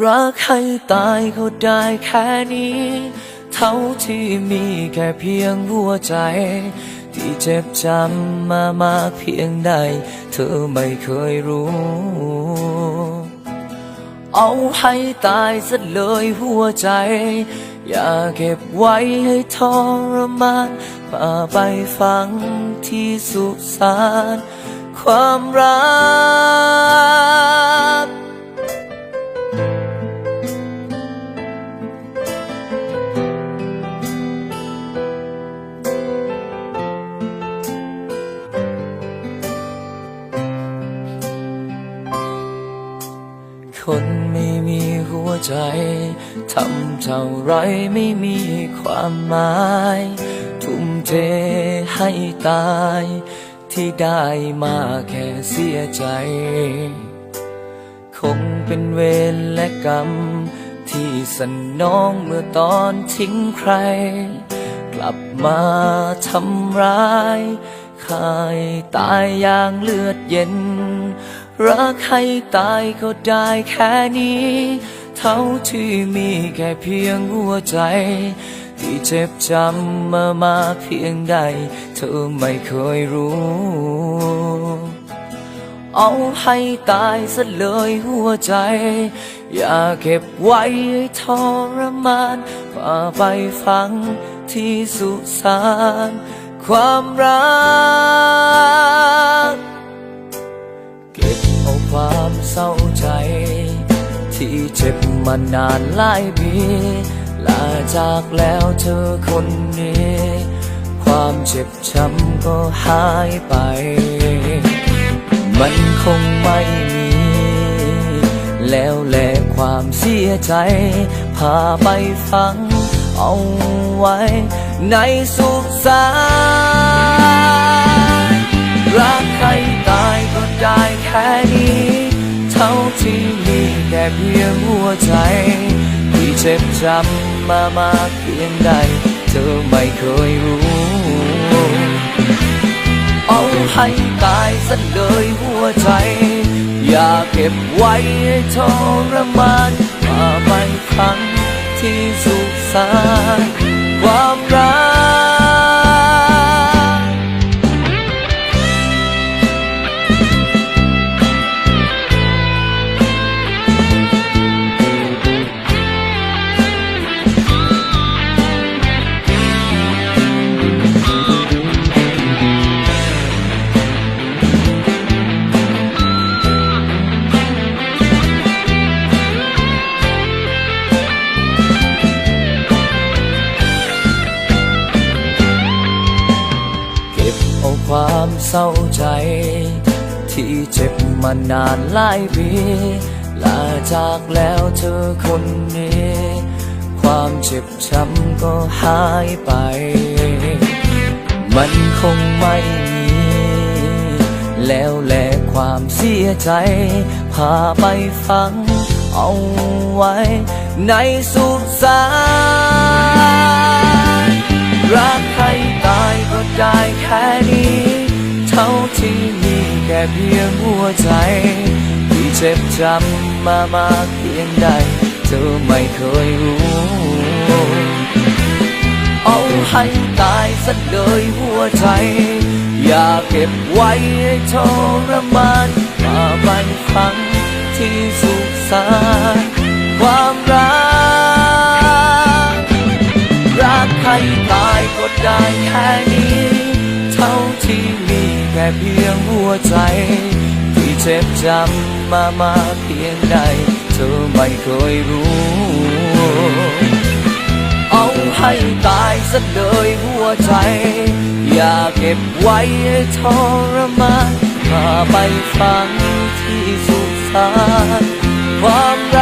รักให้ตายเขาได้แค่นี้ เท่าที่มีแค่เพียงหัวใจ ที่เจ็บจำมามากเพียงใด เธอไม่เคยรู้ เอาให้ตายซะเลยหัวใจ อย่าเก็บไว้ให้ทรมานพาไปฟังที่สุสานความรัก ใจทำเท่าไรไม่มีความหมาย ทุ่มเทให้ตาย ที่ได้มาแค่เสียใจ คงเป็นเวรและกรรม ที่สนองเมื่อตอนทิ้งใคร กลับมาทำร้ายใครตายอย่างเลือดเย็นรักให้ตายก็ได้แค่นี้ เท่าที่มีแค่เพียงหัวใจ ที่เจ็บจำมามาเพียงใด เธอไม่เคยรู้ เอาให้ตายซะเลยหัวใจ อย่าเก็บไว้ให้ทรมานพาไปฟังที่สุสานความรัก เก็บเอาความเศร้าใจ ที่เจ็บมานานหลายปีลาจากแล้วเธอคนนี้ ความเจ็บช้ำก็หายไป มันคงไม่มี แล้วแลความเสียใจ พาไปฟังเอาไว้ ในสุสานรักใครตายก็ได้แค่นี้ เท่าที่ ค่เพียงหัวใจที่เจ็บจำมามากเพียงใด เธอไม่เคยรู้ เอาให้ตายซะเลยหัวใจ อย่าเก็บไว้ให้ทรมานมาไปครั้งที่สุขสาน ความเศร้าใจ ที่เจ็บมานานหลายปีลาจากแล้วเธอคนนี้ ความเจ็บช้ำก็หายไป มันคงไม่มี แล้วแลความเสียใจ พาไปฟังเอาไว้ในสุสาน ได้แค่นี้ เท่าที่มีแค่เพียงหัวใจ ที่เจ็บจำมามากเพียงใด เธอไม่เคยรู้ เอาให้ตายซะเลยหัวใจ อย่าเก็บไว้ให้ทรมานมาไปฟังที่สุขสานความรัก ได้แค่นี้ เท่าที่มีแค่เพียงหัวใจ ที่เจ็บจำมามาเพียงใด เธอไม่เคยรู้ เอาให้ตายซะเลยหัวใจ อย่าเก็บไว้ให้ทรมานมาไปฟังที่สุสานความรัก